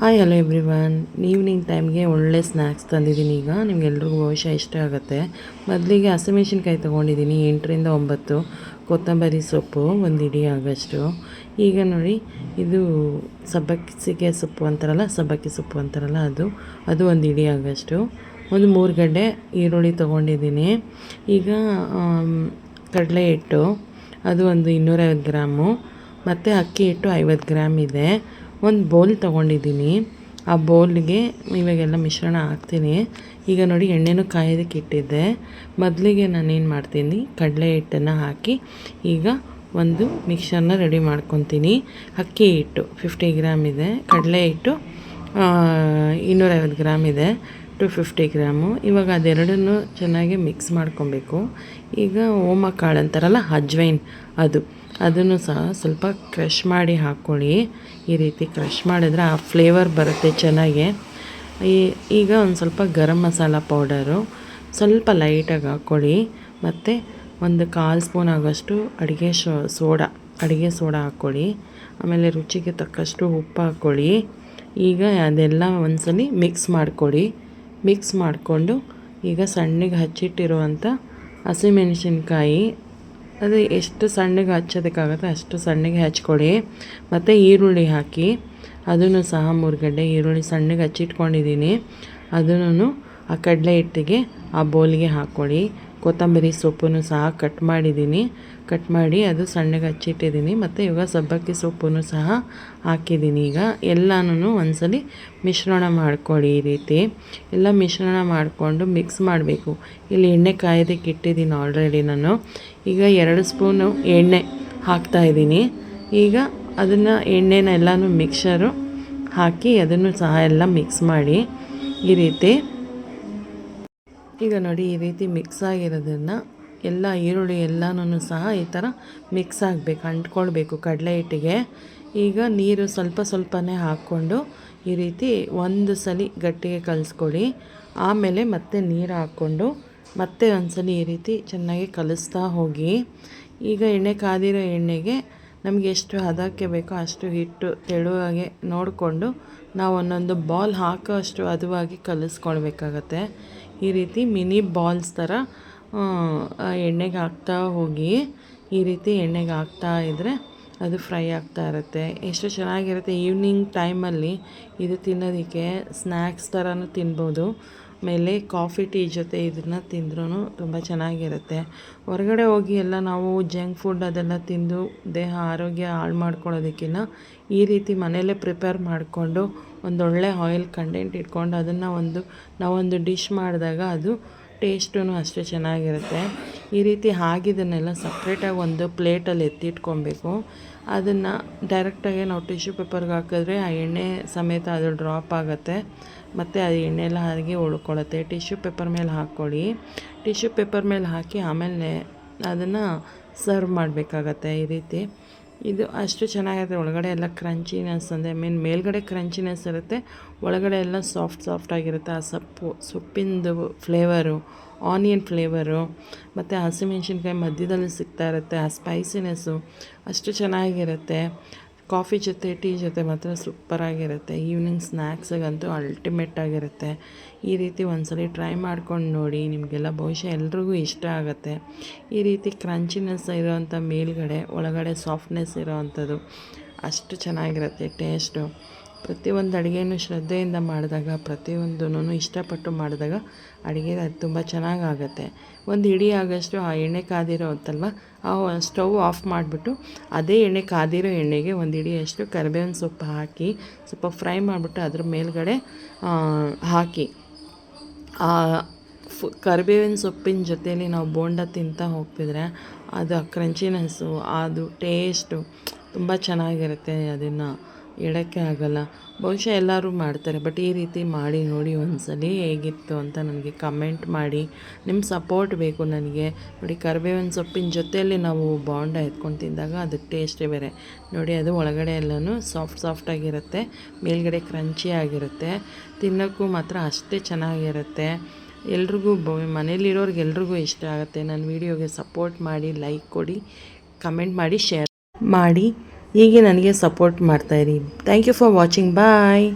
Hi hello everyone evening ಟೈಮ್ಗೆ ಒಳ್ಳೆ snacks ತಂದಿದ್ದೀನಿ ಈಗ. ನಿಮಗೆಲ್ರಿಗೂ ಬಹುಶಃ ಇಷ್ಟ ಆಗುತ್ತೆ. ಮೊದಲಿಗೆ ಹಸಿಮೆಣ್ಸಿನ್ಕಾಯಿ ತೊಗೊಂಡಿದ್ದೀನಿ. ಎಂಟರಿಂದ ಒಂಬತ್ತು. ಕೊತ್ತಂಬರಿ ಸೊಪ್ಪು. ಒಂದು ಇಡೀ ಆಗಷ್ಟು. ಈಗ ನೋಡಿ, ಇದು ಸಬ್ಬಕ್ಕಿಸಿಗೆ ಸೊಪ್ಪು ಅಂತಾರಲ್ಲ, ಸಬ್ಬಕ್ಕಿ ಸೊಪ್ಪು ಅಂತಾರಲ್ಲ ಅದು. ಅದು ಒಂದು ಇಡೀ ಆಗಷ್ಟು. ಒಂದು ಮೂರು ಗಡ್ಡೆ ಈರುಳ್ಳಿ ತೊಗೊಂಡಿದ್ದೀನಿ. ಈಗ ಕಡಲೆ ಹಿಟ್ಟು. ಅದು ಒಂದು ಇನ್ನೂರೈವತ್ತು ಗ್ರಾಮು. ಮತ್ತು ಅಕ್ಕಿ ಹಿಟ್ಟು ಐವತ್ತು ಗ್ರಾಮ್ ಇದೆ. ಒಂದು ಬೌಲ್ ತೊಗೊಂಡಿದ್ದೀನಿ. ಆ ಬೌಲ್ಗೆ ಇವಾಗೆಲ್ಲ ಮಿಶ್ರಣ ಹಾಕ್ತೀನಿ. ಈಗ ನೋಡಿ ಎಣ್ಣೆನೂ ಕಾಯೋದಕ್ಕೆ ಇಟ್ಟಿದ್ದೆ. ಮೊದಲಿಗೆ ನಾನೇನು ಮಾಡ್ತೀನಿ, ಕಡಲೆ ಹಿಟ್ಟನ್ನು ಹಾಕಿ ಈಗ ಒಂದು ಮಿಕ್ಸರ್ನ ರೆಡಿ ಮಾಡ್ಕೊತೀನಿ. ಅಕ್ಕಿ ಹಿಟ್ಟು ಫಿಫ್ಟಿ ಗ್ರಾಮ್ ಇದೆ, ಕಡಲೆ ಹಿಟ್ಟು ಇನ್ನೂರೈವತ್ತು ಗ್ರಾಮ್ ಇದೆ ಟು ಫಿಫ್ಟಿ ಗ್ರಾಮು ಇವಾಗ ಅದೆರಡನ್ನೂ ಚೆನ್ನಾಗಿ ಮಿಕ್ಸ್ ಮಾಡ್ಕೊಬೇಕು. ಈಗ ಓಮ ಕಾಳು ಅಂತಾರಲ್ಲ, ಅಜ್ವೈನ್ ಅದು. ಅದನ್ನು ಸಹ ಸ್ವಲ್ಪ ಕ್ರಷ್ ಮಾಡಿ ಹಾಕ್ಕೊಳ್ಳಿ ಈ ರೀತಿ ಕ್ರಷ್ ಮಾಡಿದ್ರೆ ಆ ಫ್ಲೇವರ್ ಬರುತ್ತೆ ಚೆನ್ನಾಗಿ. ಈಗ ಒಂದು ಸ್ವಲ್ಪ ಗರಂ ಮಸಾಲ ಪೌಡರು ಸ್ವಲ್ಪ ಲೈಟಾಗಿ ಹಾಕ್ಕೊಳ್ಳಿ ಮತ್ತು ಒಂದು ಕಾಲು ಸ್ಪೂನ್ ಆಗೋಷ್ಟು ಅಡುಗೆ ಶೋ, ಸೋಡಾ, ಅಡುಗೆ ಸೋಡಾ ಹಾಕ್ಕೊಳ್ಳಿ ಆಮೇಲೆ ರುಚಿಗೆ ತಕ್ಕಷ್ಟು ಉಪ್ಪು ಹಾಕ್ಕೊಳ್ಳಿ ಈಗ ಅದೆಲ್ಲ ಒಂದ್ಸಲಿ ಮಿಕ್ಸ್ ಮಾಡ್ಕೊಳ್ಳಿ. ಮಿಕ್ಸ್ ಮಾಡಿಕೊಂಡು ಈಗ ಸಣ್ಣಗೆ ಹಚ್ಚಿಟ್ಟಿರುವಂಥ ಹಸಿಮೆಣಸಿನ್ಕಾಯಿ ಅದು ಎಷ್ಟು ಸಣ್ಣಗೆ ಹಚ್ಚೋದಕ್ಕಾಗುತ್ತೆ ಅಷ್ಟು ಸಣ್ಣಗೆ ಹಚ್ಕೊಳ್ಳಿ. ಮತ್ತು ಈರುಳ್ಳಿ ಹಾಕಿ. ಅದನ್ನು ಸಹ ಮೂರು ಗಡ್ಡೆ ಈರುಳ್ಳಿ ಸಣ್ಣಗೆ ಹಚ್ಚಿಟ್ಕೊಂಡಿದ್ದೀನಿ. ಅದನ್ನು ಆ ಕಡಲೆ ಹಿಟ್ಟಿಗೆ ಆ ಬೌಲಿಗೆ ಹಾಕ್ಕೊಳ್ಳಿ. ಕೊತ್ತಂಬರಿ ಸೊಪ್ಪನ್ನು ಸಹ ಕಟ್ ಮಾಡಿದ್ದೀನಿ. ಕಟ್ ಮಾಡಿ ಅದು ಸಣ್ಣಗೆ ಹಚ್ಚಿಟ್ಟಿದ್ದೀನಿ ಮತ್ತು ಇವಾಗ ಸಬ್ಬಕ್ಕಿ ಸೊಪ್ಪನ್ನು ಸಹ ಹಾಕಿದ್ದೀನಿ. ಈಗ ಎಲ್ಲನೂ ಒಂದ್ಸಲಿ ಮಿಶ್ರಣ ಮಾಡ್ಕೊಳ್ಳಿ ಈ ರೀತಿ. ಎಲ್ಲ ಮಿಶ್ರಣ ಮಾಡಿಕೊಂಡು ಮಿಕ್ಸ್ ಮಾಡಬೇಕು. ಇಲ್ಲಿ ಎಣ್ಣೆ ಕಾಯೋದಕ್ಕೆ ಇಟ್ಟಿದ್ದೀನಿ ಆಲ್ರೆಡಿ ನಾನು. ಈಗ ಎರಡು ಸ್ಪೂನು ಎಣ್ಣೆ ಹಾಕ್ತಾಯಿದ್ದೀನಿ ಈಗ ಅದನ್ನು ಎಣ್ಣೆನ ಎಲ್ಲನೂ ಮಿಕ್ಸರು ಹಾಕಿ ಅದನ್ನು ಸಹ ಎಲ್ಲ ಮಿಕ್ಸ್ ಮಾಡಿ ಈ ರೀತಿ. ಈಗ ನೋಡಿ ಈ ರೀತಿ ಮಿಕ್ಸ್ ಆಗಿರೋದನ್ನು ಎಲ್ಲ ಈರುಳ್ಳಿ ಎಲ್ಲನೂ ಸಹ ಈ ಥರ ಮಿಕ್ಸ್ ಆಗಬೇಕು, ಅಂಟ್ಕೊಳ್ಬೇಕು ಕಡಲೆ ಹಿಟ್ಟಿಗೆ. ಈಗ ನೀರು ಸ್ವಲ್ಪ ಸ್ವಲ್ಪನೇ ಹಾಕ್ಕೊಂಡು ಈ ರೀತಿ ಒಂದು ಸಲ ಗಟ್ಟಿಗೆ ಕಲಿಸ್ಕೊಳ್ಳಿ. ಆಮೇಲೆ ಮತ್ತೆ ನೀರು ಹಾಕ್ಕೊಂಡು ಮತ್ತೆ ಒಂದು ಸಲ ಈ ರೀತಿ ಚೆನ್ನಾಗಿ ಕಲಿಸ್ತಾ ಹೋಗಿ. ಈಗ ಎಣ್ಣೆ ಕಾದಿರೋ ಎಣ್ಣೆಗೆ ನಮಗೆ ಎಷ್ಟು ಹದಕ್ಕೆ ಬೇಕೋ ಅಷ್ಟು ಹಿಟ್ಟು ತೆಳುವಾಗೆ ನೋಡಿಕೊಂಡು ನಾವು ಒಂದೊಂದು ಬಾಲ್ ಹಾಕೋ ಅಷ್ಟು ಹದವಾಗಿ ಕಲಿಸ್ಕೊಳ್ಬೇಕಾಗತ್ತೆ. ಈ ರೀತಿ ಮಿನಿ ಬಾಲ್ಸ್ ಥರ ಎಣ್ಣೆಗೆ ಹಾಕ್ತಾ ಹೋಗಿ, ಈ ರೀತಿ ಎಣ್ಣೆಗೆ ಹಾಕ್ತಾ ಇದ್ದರೆ ಅದು ಫ್ರೈ ಆಗ್ತಾ ಇರುತ್ತೆ. ಎಷ್ಟು ಚೆನ್ನಾಗಿರುತ್ತೆ ಈವ್ನಿಂಗ್ ಟೈಮಲ್ಲಿ ಇದು ತಿನ್ನೋದಕ್ಕೆ ಸ್ನ್ಯಾಕ್ಸ್ ಥರನೂ ತಿನ್ಬೋದು. ಆಮೇಲೆ ಕಾಫಿ, ಟೀ ಜೊತೆ ಇದನ್ನು ತಿಂದ್ರೂ ತುಂಬ ಚೆನ್ನಾಗಿರುತ್ತೆ. ಹೊರಗಡೆ ಹೋಗಿ ಎಲ್ಲ ನಾವು ಜಂಕ್ ಫುಡ್ ಅದೆಲ್ಲ ತಿಂದು ದೇಹ, ಆರೋಗ್ಯ ಹಾಳು ಮಾಡ್ಕೊಳ್ಳೋದಕ್ಕಿಂತ ಈ ರೀತಿ ಮನೆಯಲ್ಲೇ ಪ್ರಿಪೇರ್ ಮಾಡಿಕೊಂಡು ಒಂದೊಳ್ಳೆ ಆಯಿಲ್ ಕಂಟೆಂಟ್ ಇಟ್ಕೊಂಡು ಅದನ್ನು ಒಂದು ನಾವೊಂದು ಡಿಶ್ ಮಾಡಿದಾಗ ಅದು ಟೇಸ್ಟೂ ಅಷ್ಟೇ ಚೆನ್ನಾಗಿರುತ್ತೆ. ಈ ರೀತಿ ಆಗಿದ್ದನ್ನೆಲ್ಲ ಸಪ್ರೇಟಾಗಿ ಒಂದು ಪ್ಲೇಟಲ್ಲಿ ಎತ್ತಿಟ್ಕೊಬೇಕು. ಅದನ್ನು ಡೈರೆಕ್ಟಾಗಿ ನಾವು ಟಿಶ್ಯೂ ಪೇಪರ್ಗೆ ಹಾಕಿದ್ರೆ ಆ ಎಣ್ಣೆ ಸಮೇತ ಅದು ಡ್ರಾಪ್ ಆಗುತ್ತೆ. ಮತ್ತು ಅದು ಎಣ್ಣೆ ಎಲ್ಲ ಹಾಗೆ ಉಳ್ಕೊಳ್ಳುತ್ತೆ ಟಿಶ್ಯೂ ಪೇಪರ್ ಮೇಲೆ ಹಾಕ್ಕೊಳ್ಳಿ. ಟಿಶ್ಯೂ ಪೇಪರ್ ಮೇಲೆ ಹಾಕಿ ಆಮೇಲೆ ಅದನ್ನು ಸರ್ವ್ ಮಾಡಬೇಕಾಗತ್ತೆ ಈ ರೀತಿ. ಇದು ಅಷ್ಟು ಚೆನ್ನಾಗಿರುತ್ತೆ ಒಳಗಡೆ ಎಲ್ಲ ಕ್ರಂಚಿನೆಸ್ ಅಂದರೆ ಮೀನ್ ಮೇಲ್ಗಡೆ ಕ್ರಂಚಿನೆಸ್ ಇರುತ್ತೆ. ಒಳಗಡೆ ಎಲ್ಲ ಸಾಫ್ಟ್ ಸಾಫ್ಟ್ ಆಗಿರುತ್ತೆ. ಆ ಸೊಪ್ಪು, ಸೊಪ್ಪಿಂದು ಫ್ಲೇವರು, ಆನಿಯನ್ ಫ್ಲೇವರು, ಮತ್ತು ಹಸಿಮೆಣ್ಸಿನ್ಕಾಯಿ ಮಧ್ಯದಲ್ಲಿ ಸಿಗ್ತಾ ಇರುತ್ತೆ. ಆ ಸ್ಪೈಸಿನೆಸ್ಸು ಅಷ್ಟು ಚೆನ್ನಾಗಿರುತ್ತೆ. ಕಾಫಿ ಜೊತೆ, ಟೀ ಜೊತೆ ಮಾತ್ರ ಸೂಪರಾಗಿರುತ್ತೆ ಈವ್ನಿಂಗ್ ಸ್ನ್ಯಾಕ್ಸಿಗಂತೂ ಅಲ್ಟಿಮೇಟ್ ಆಗಿರುತ್ತೆ. ಈ ರೀತಿ ಒಂದ್ಸಲಿ ಟ್ರೈ ಮಾಡ್ಕೊಂಡು ನೋಡಿ, ನಿಮಗೆಲ್ಲ ಬಹುಶಃ ಎಲ್ರಿಗೂ ಇಷ್ಟ ಆಗುತ್ತೆ. ಈ ರೀತಿ ಕ್ರಂಚಿನೆಸ್ ಇರೋವಂಥ ಮೇಲ್ಗಡೆ, ಒಳಗಡೆ ಸಾಫ್ಟ್ನೆಸ್ ಇರೋವಂಥದ್ದು ಅಷ್ಟು ಚೆನ್ನಾಗಿರುತ್ತೆ ಟೇಸ್ಟು ಪ್ರತಿಯೊಂದು ಅಡುಗೆಯನ್ನು ಶ್ರದ್ಧೆಯಿಂದ ಮಾಡಿದಾಗ ಪ್ರತಿಯೊಂದೂ ಇಷ್ಟಪಟ್ಟು ಮಾಡಿದಾಗ ಅಡುಗೆ ತುಂಬ ಚೆನ್ನಾಗಾಗತ್ತೆ. ಒಂದು ಇಡೀ ಆಗೋಷ್ಟು ಆ ಎಣ್ಣೆ ಕಾದಿರೋ ಹೊತ್ತಲ್ವ ಆ ಸ್ಟವ್ ಆಫ್ ಮಾಡಿಬಿಟ್ಟು ಅದೇ ಎಣ್ಣೆ ಕಾದಿರೋ ಎಣ್ಣೆಗೆ ಒಂದು ಇಡಿಯಷ್ಟು ಕರಿಬೇವಿನ ಸೊಪ್ಪು ಹಾಕಿ, ಸ್ವಲ್ಪ ಫ್ರೈ ಮಾಡಿಬಿಟ್ಟು ಅದ್ರ ಮೇಲ್ಗಡೆ ಹಾಕಿ. ಫು, ಕರಿಬೇವಿನ ಸೊಪ್ಪಿನ ಜೊತೆಯಲ್ಲಿ ನಾವು ಬೋಂಡ ತಿಂತಾ ಹೋಗ್ತಿದ್ರೆ ಅದು ಆ ಕ್ರಂಚಿನೆಸ್ಸು, ಅದು ಟೇಸ್ಟು ತುಂಬ ಚೆನ್ನಾಗಿರುತ್ತೆ ಅದನ್ನು. ಹೇಳೋಕ್ಕೆ ಆಗಲ್ಲ. ಬಹುಶಃ ಎಲ್ಲರೂ ಮಾಡ್ತಾರೆ. ಬಟ್ ಈ ರೀತಿ ಮಾಡಿ ನೋಡಿ ಒಂದ್ಸಲ ಹೇಗಿತ್ತು ಅಂತ ನನಗೆ ಕಮೆಂಟ್ ಮಾಡಿ. ನಿಮ್ಮ ಸಪೋರ್ಟ್ ಬೇಕು ನನಗೆ. ನೋಡಿ ಕರಿಬೇವಿನ ಸೊಪ್ಪಿನ ಜೊತೆಯಲ್ಲಿ ನಾವು ಬಾಂಡ ಎತ್ಕೊಂಡು ತಿಂದಾಗ ಅದು ಟೇಸ್ಟೇ ಬೇರೆ. ನೋಡಿ ಅದು ಒಳಗಡೆ ಎಲ್ಲನೂ ಸಾಫ್ಟ್ ಸಾಫ್ಟಾಗಿರುತ್ತೆ ಮೇಲ್ಗಡೆ ಕ್ರಂಚಿ ಆಗಿರುತ್ತೆ. ತಿನ್ನೋಕ್ಕೂ ಮಾತ್ರ ಅಷ್ಟೇ ಚೆನ್ನಾಗಿರುತ್ತೆ. ಎಲ್ರಿಗೂ ಬ ಮನೇಲಿರೋರ್ಗೆ ಎಲ್ರಿಗೂ ಇಷ್ಟ ಆಗುತ್ತೆ. ನನ್ನ ವೀಡಿಯೋಗೆ ಸಪೋರ್ಟ್ ಮಾಡಿ ಲೈಕ್ ಕೊಡಿ ಕಮೆಂಟ್ ಮಾಡಿ ಶೇರ್ ಮಾಡಿ. ಹೀಗೆ ನನಗೆ support ಮಾಡ್ತಾಯಿರಿ thank you for watching bye